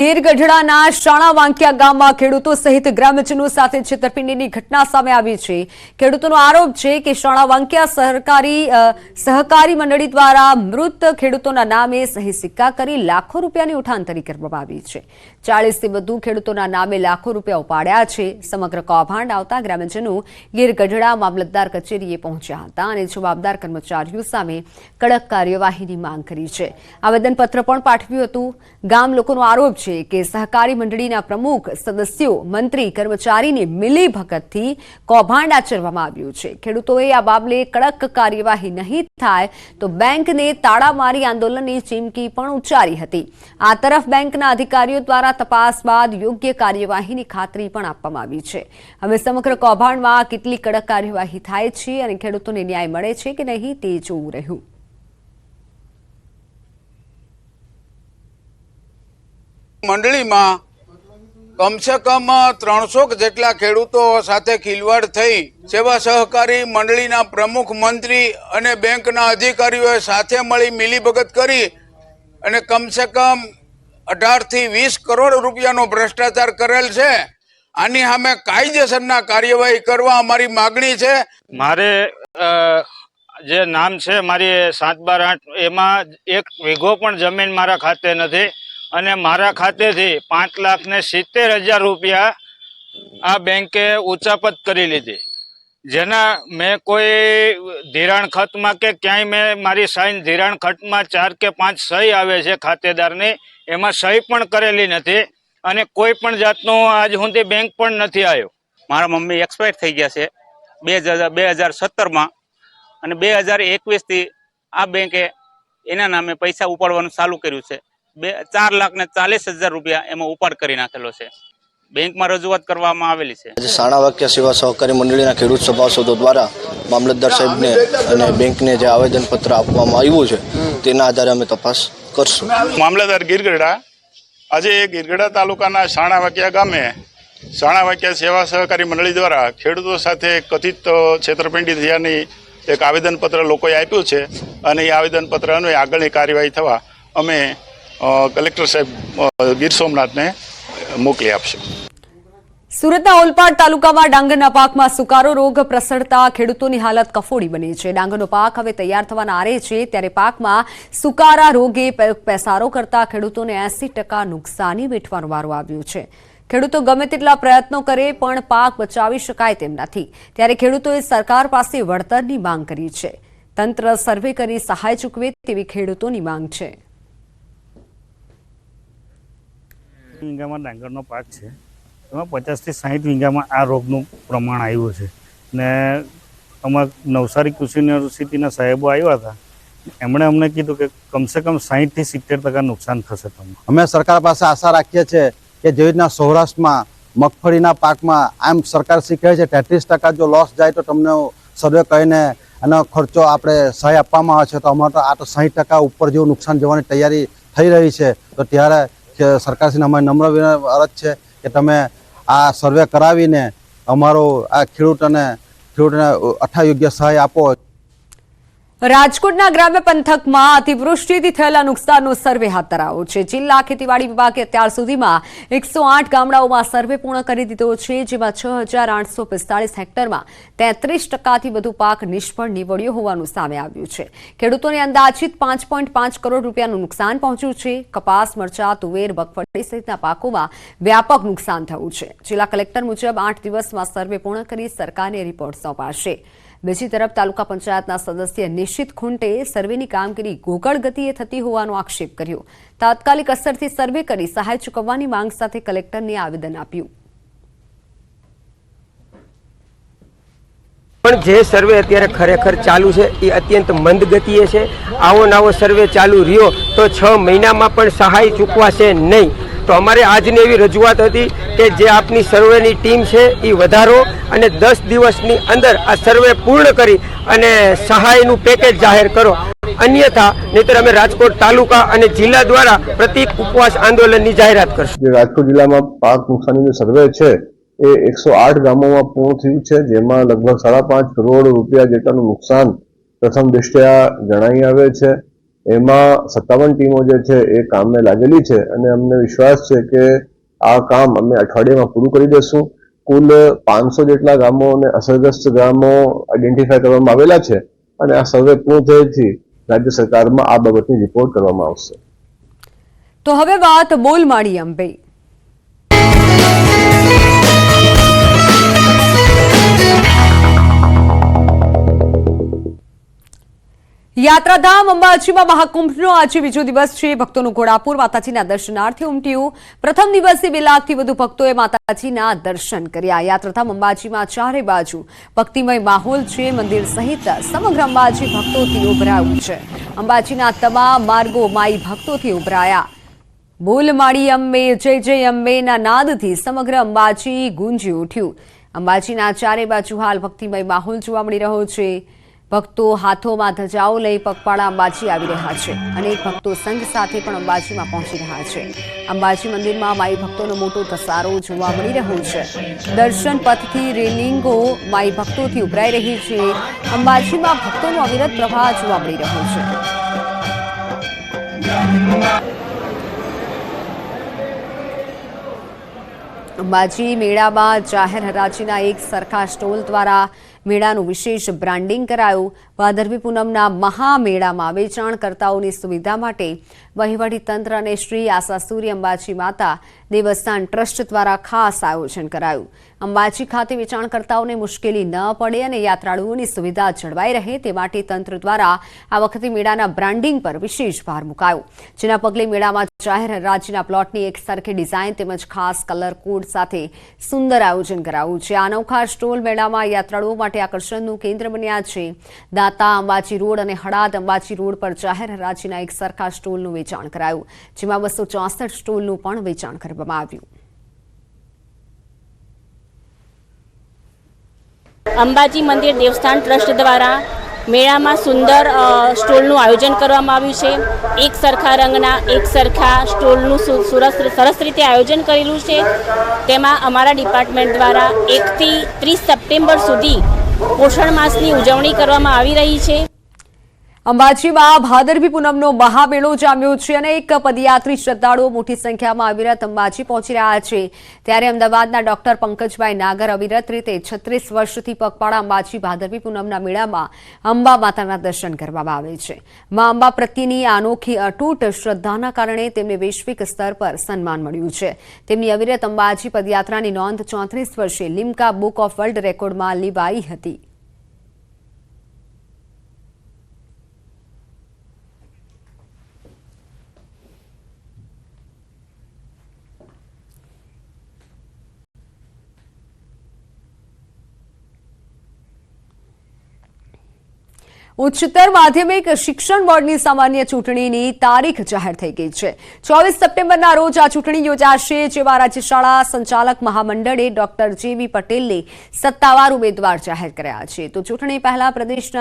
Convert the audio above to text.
ગીર ગઢડાના શાણા ગામમાં ખેડૂતો સહિત ગ્રામજનો સાથે છેતરપિંડીની ઘટના સામે આવી છે. ખેડૂતોનો આરોપ છે કે શાણા વાંકિયા સહકારી સહકારી મંડળી દ્વારા મૃત ખેડૂતોના નામે સહી સિક્કા કરી લાખો રૂપિયાની ઉઠાંતરી કરવામાં આવી છે. ચાળીસથી વધુ ખેડૂતોના નામે લાખો રૂપિયા ઉપાડ્યા છે. સમગ્ર કૌભાંડ આવતા ગ્રામજનો ગીર ગઢડા મામલતદાર કચેરીએ પહોંચ્યા હતા અને જવાબદાર કર્મચારીઓ સામે કડક કાર્યવાહીની માંગ કરી છે. આવેદનપત્ર પણ પાઠવ્યું હતું. ગામ લોકોનો આરોપ છે કે સહકારી મંડળીના પ્રમુખ, સદસ્યો, મંત્રી, કર્મચારીની મિલી ભગતથી કૌભાંડ આચરવામાં આવ્યું છે. ખેડૂતોએ આ બાબલે કડક કાર્યવાહી નહીં થાય તો બેંકને તાળા મારી આંદોલનની ચીમકી પણ ઉચ્ચારી હતી. આ તરફ બેંકના અધિકારીઓ દ્વારા તપાસ બાદ યોગ્ય કાર્યવાહીની ખાતરી પણ આપવામાં આવી છે. હવે સમગ્ર કૌભાંડમાં કેટલી કડક કાર્યવાહી થાય છે અને ખેડૂતોને ન્યાય મળે છે કે નહીં તે જોવું રહ્યું. મંડળીમાં કમસે કમ ત્રણસો જેટલા ખેડૂતો સાથે ખીલવાડ થઈ સેવા સહકારી મંડળીના પ્રમુખ મંત્રી અને બેંકના અધિકારીઓએ સાથે મળી મિલીભગત કરી અને કમસે કમ અઢારથી વીસ કરોડ રૂપિયાનો ભ્રષ્ટાચાર કરેલ છે. આની સામે કાયદેસરના કાર્યવાહી કરવા અમારી માગણી છે. મારે જે નામ છે મારી સાત બાર આઠ, એમાં એક વીઘો પણ જમીન મારા ખાતે નથી અને મારા ખાતેથી પાંચ લાખ ને સિત્તેર હજાર રૂપિયા આ બેંકે ઉચાપત કરી લીધી. જેના મેં કોઈ ધિરાણ ખતમાં કે ક્યાંય મેં મારી સાઈન ધિરાણ ખતમાં ચાર કે પાંચ સહી આવે છે ખાતેદારની એમાં સહી પણ કરેલી નથી અને કોઈ પણ જાતનો આજ સુધી બેંક પણ નથી આવ્યો. મારા મમ્મી એક્સપાયર થઈ ગયા છે. બે હજાર બે હજાર સત્તરમાં અને બે હજાર એકવીસથી આ બેંકે એના નામે પૈસા ઉપાડવાનું ચાલુ કર્યું છે. બે ચાર લાખ ને ચાલીસ હજાર રૂપિયા એમાં ઉપાડ કરી નાખેલો છે. બેંકમાં રજૂઆત કરવામાં આવેલી છે. આજે સાણા વાક્ય સેવા સહકારી મંડળીના ખેડૂત સભાસદો દ્વારા મામલતદાર સાહેબને અને બેંકને જે આવેદનપત્ર આપવામાં આવ્યું છે તેના આધારે અમે તપાસ કરશું. મામલતદાર ગીરગઢડા આજે ગીરગઢડા તાલુકાના શાણાવાકિયા ગામે શાણાવાકિયા સેવા સહકારી મંડળી દ્વારા ખેડૂતો સાથે કથિત છેતરપિંડી થયાની એક આવેદનપત્ર લોકોએ આપ્યું છે અને એ આવેદનપત્ર અન્વયે આગળની કાર્યવાહી થવા અમે કલેક્ટર સાહેબ ગીર સોમનાથને મોકલી આપશું. સુરતના ઓલપાડ તાલુકામાં ડાંગરના પાકમાં સુકારો, રોગ પ્રસરતા ખેડૂતોની હાલત કફોડી બની છે. ડાંગરનો પાક હવે તૈયાર થવાના આરે છે, ત્યારે પાકમાં સુકારા, રોગે પેસારો કરતા ખેડૂતોને એસી ટકા નુકસાની વેઠવાનો વારો આવ્યો છે. ખેડૂતો ગમે તેટલા પ્રયત્નો કરે, પણ પાક બચાવી શકાય તેમ નથી. ત્યારે ખેડૂતોએ સરકાર પાસે વળતરની માંગ કરી છે. તંત્ર સર્વે કરી સહાય ચૂકવે તેવી ખેડૂતોની માંગ છે. એમાં પચાસથી સાહીઠ વીઘામાં આ રોગનું પ્રમાણ આવ્યું છે. ને અમારા નવસારી કૃષિ યુનિવર્સિટીના સાહેબો આવ્યા હતા. એમણે અમને કીધું કે કમસે કમ સાહીઠથી સિત્તેર ટકા નુકસાન થશે તમને. અમે સરકાર પાસે આશા રાખીએ છીએ કે જેવી રીતના સૌરાષ્ટ્રમાં, મગફળીના પાકમાં, આમ સરકાર શીખે છે તેત્રીસ ટકા જો લોસ જાય તો તમને સર્વે કહીને એનો ખર્ચો આપણે સહાય આપવામાં આવે છે તો અમારે તો આ તો સાહીઠ ટકા ઉપર જેવું નુકસાન જવાની તૈયારી થઈ રહી છે. તો ત્યારે સરકારશ્રીને અમારી નમ્ર અરજ છે કે તમે આ સર્વે કરાવીને અમારો આ ખેડૂતોને ખેડૂતોને અઠા યોગ્ય સહાય આપો. રાજકોટના ગ્રામ્ય પંથકમાં અતિવૃષ્ટિથી થયેલા નુકસાનનો સર્વે હાથ ધરાયો છે. જિલ્લા ખેતીવાડી વિભાગે અત્યાર સુધીમાં એકસો આઠ ગામડાઓમાં સર્વે પૂર્ણ કરી દીધો છે, જેમાં છ હજાર આઠસો પિસ્તાળીસ હેક્ટરમાં તેત્રીસ ટકાથી વધુ પાક નિષ્ફળ નીવડ્યો હોવાનું સામે આવ્યું છે. ખેડૂતોને અંદાજિત પાંચ પોઈન્ટ પાંચ કરોડ રૂપિયાનું નુકસાન પહોંચ્યું છે. કપાસ, મરચા, તુવેર મગફળી સહિતના પાકોમાં વ્યાપક નુકસાન થયું છે. જિલ્લા કલેક્ટર મુજબ આઠ દિવસમાં સર્વે પૂર્ણ કરી સરકારને રિપોર્ટ સોંપાશે. બીજી તરફ તાલુકા પંચાયતના સદસ્ય નિશ્ચિત ખુંટે સર્વેની કામગીરી ગોકળ ગતિએ થતી હોવાનો આક્ષેપ કર્યો. તાત્કાલિક અસરથી સર્વે કરી સહાય ચૂકવવાની માંગ સાથે કલેક્ટરને આવેદન આપ્યું. પણ જે સર્વે અત્યારે ખરેખર ચાલુ છે, એ અત્યંત મંદ ગતિએ છે. આવો નવો સર્વે ચાલુ રહ્યો તો છ મહિનામાં પણ સહાય ચૂકવાશે નહીં. તો અમારે આજની એવી રજૂઆત હતી કે જે આપની સર્વેની ટીમ છે એ વધારો અને દસ દિવસની અંદર આ સર્વે પૂર્ણ કરી અને સહાયનું પેકેજ જાહેર કરો. અન્યથા નહીતર અમે રાજકોટ તાલુકા અને જિલ્લા દ્વારા પ્રતિક ઉપવાસ આંદોલનની જાહેરાત કરશું. રાજકોટ જિલ્લામાં પાક નુકસાનીનો સર્વે છે, એ એકસો આઠ ગામોમાં પૂર્ણ થયું છે, જેમાં લગભગ સાડા પાંચ કરોડ રૂપિયા જેટલાનું નુકસાન પ્રથમ દ્રષ્ટિયા જણાઈ આવે છે. એમાં સત્તાવન ટીમો જે છે એ કામને લાગેલી છે અને અમને વિશ્વાસ છે કે આ કામ અમે અઠવાડિયામાં પૂરું કરી દેશું. કુલ પાંચસો જેટલા ગામો અને અસરગ્રસ્ત ગામો આઈડેન્ટિફાય કરવામાં આવેલા છે અને આ સર્વે પૂર્ણ થયેથી રાજ્ય સરકારમાં આ બાબતની રિપોર્ટ કરવામાં આવશે. તો હવે વાત બોલમાળી અંબે. યાત્રાધામ અંબાજીમાં મહાકુંભનો આજે બીજો દિવસ છે. ભક્તોનું ઘોડાપુર, માતાજીના દર્શનાર્થે ઉમટ્યું. પ્રથમ દિવસે બે લાખથી વધુ ભક્તોએ માતાજીના દર્શન કર્યા. યાત્રાધામ અંબાજીમાં ચારે બાજુ ભક્તિમય માહોલ છે. મંદિર સહિત સમગ્ર અંબાજી ભક્તોથી ઉભરાયું છે. અંબાજીના તમામ માર્ગો માઈ ભક્તોથી ઉભરાયા. બોલ માળી અંબે, જય જય અંબેના નાદથી સમગ્ર અંબાજી ગુંજી ઉઠ્યું. અંબાજીના ચારે બાજુ હાલ ભક્તિમય માહોલ જોવા મળી રહ્યો છે. ભક્તો હાથોમાં ધજાઓ લઈ પગપાળા અંબાજી આવી રહ્યા છે. અનેક ભક્તો સંઘ સાથે પણ અંબાજીમાં પહોંચી રહ્યા છે. અંબાજી મંદિરમાં માઈ ભક્તોનો મોટો ધસારો જોવા મળી રહ્યો છે. દર્શન પથથી રેલિંગો માઈ ભક્તોથી ઉભરાઈ રહી છે. અંબાજીમાં ભક્તોનો અવિરત પ્રવાહ જોવા મળી રહ્યો છે. અંબાજી મેળામાં જાહેર હરાજીના એક સરખા સ્ટોલ દ્વારા મેળાનું વિશેષ બ્રાન્ડિંગ કરાયું. ભાદરવી પૂનમના મહામેળામાં વેચાણકર્તાઓની સુવિધા માટે વહીવટી તંત્ર અને શ્રી આશાસુરી અંબાજી માતા દેવસ્થાન ટ્રસ્ટ દ્વારા ખાસ આયોજન કરાયું. અંબાજી ખાતે વેચાણકર્તાઓને મુશ્કેલી ન પડે અને યાત્રાળુઓની સુવિધા જળવાઈ રહે તે માટે તંત્ર દ્વારા આ વખતે મેળાના બ્રાન્ડિંગ પર વિશેષ ભાર મુકાયો. જેના પગલે મેળામાં જાહેર હરાજીના પ્લોટની એક સરખી ડિઝાઇન તેમજ ખાસ કલર કોડ સાથે સુંદર આયોજન કરાવ્યું છે. આ અનોખા સ્ટોલ મેળામાં યાત્રાળુઓ માટે આકર્ષણનું કેન્દ્ર બન્યા છે. દાતા અંબાજી રોડ અને હળાદ અંબાજી રોડ પર જાહેર હરાજીના એક સરખા સ્ટોલનું વેચાણ કરાયું, જેમાં બસો ચોસઠ સ્ટોલનું પણ વેચાણ કરવામાં આવ્યું. અંબાજી મંદિર દેવસ્થાન ટ્રસ્ટ દ્વારા મેળામાં સુંદર સ્ટોલનું આયોજન કરવામાં આવ્યું છે. એક સરખા રંગના, એક સરખા સ્ટોલનું સરસ સરસ રીતે આયોજન કરેલું છે. તેમાં અમારા ડિપાર્ટમેન્ટ દ્વારા એકથી ત્રીસ સપ્ટેમ્બર સુધી પોષણ માસની ઉજવણી કરવામાં આવી રહી છે. અંબાજીમાં ભાદરવી પૂનમનો મહામેળો જામ્યો છે અને એક પદયાત્રી શ્રદ્ધાળુઓ મોટી સંખ્યામાં અવિરત અંબાજી પહોંચી રહ્યા છે. ત્યારે અમદાવાદના ડોક્ટર પંકજભાઈ નાગર અવિરત રીતે છત્રીસ વર્ષથી પગપાળા અંબાજી ભાદરવી પૂનમના મેળામાં અંબા માતાના દર્શન કરવામાં આવે છે. મા અંબા પ્રત્યેની અનોખી અતૂટ શ્રદ્ધાના કારણે તેમને વૈશ્વિક સ્તર પર સન્માન મળ્યું છે. તેમની અવિરત અંબાજી પદયાત્રાની નોંધ ચોત્રીસ વર્ષે લિમ્કા બુક ઓફ વર્લ્ડ રેકોર્ડમાં લીવાઈ હતી. ઉચ્ચતર માધ્યમિક શિક્ષણ બોર્ડની સામાન્ય ચૂંટણીની તારીખ જાહેર થઈ ગઈ છે. ચોવીસ સપ્ટેમ્બરના રોજ આ ચૂંટણી યોજાશે, જેમાં રાજ્ય શાળા સંચાલક મહામંડળે ડોક્ટર જેવી પટેલને સત્તાવાર ઉમેદવાર જાહેર કર્યા છે. તો ચૂંટણી પહેલા પ્રદેશના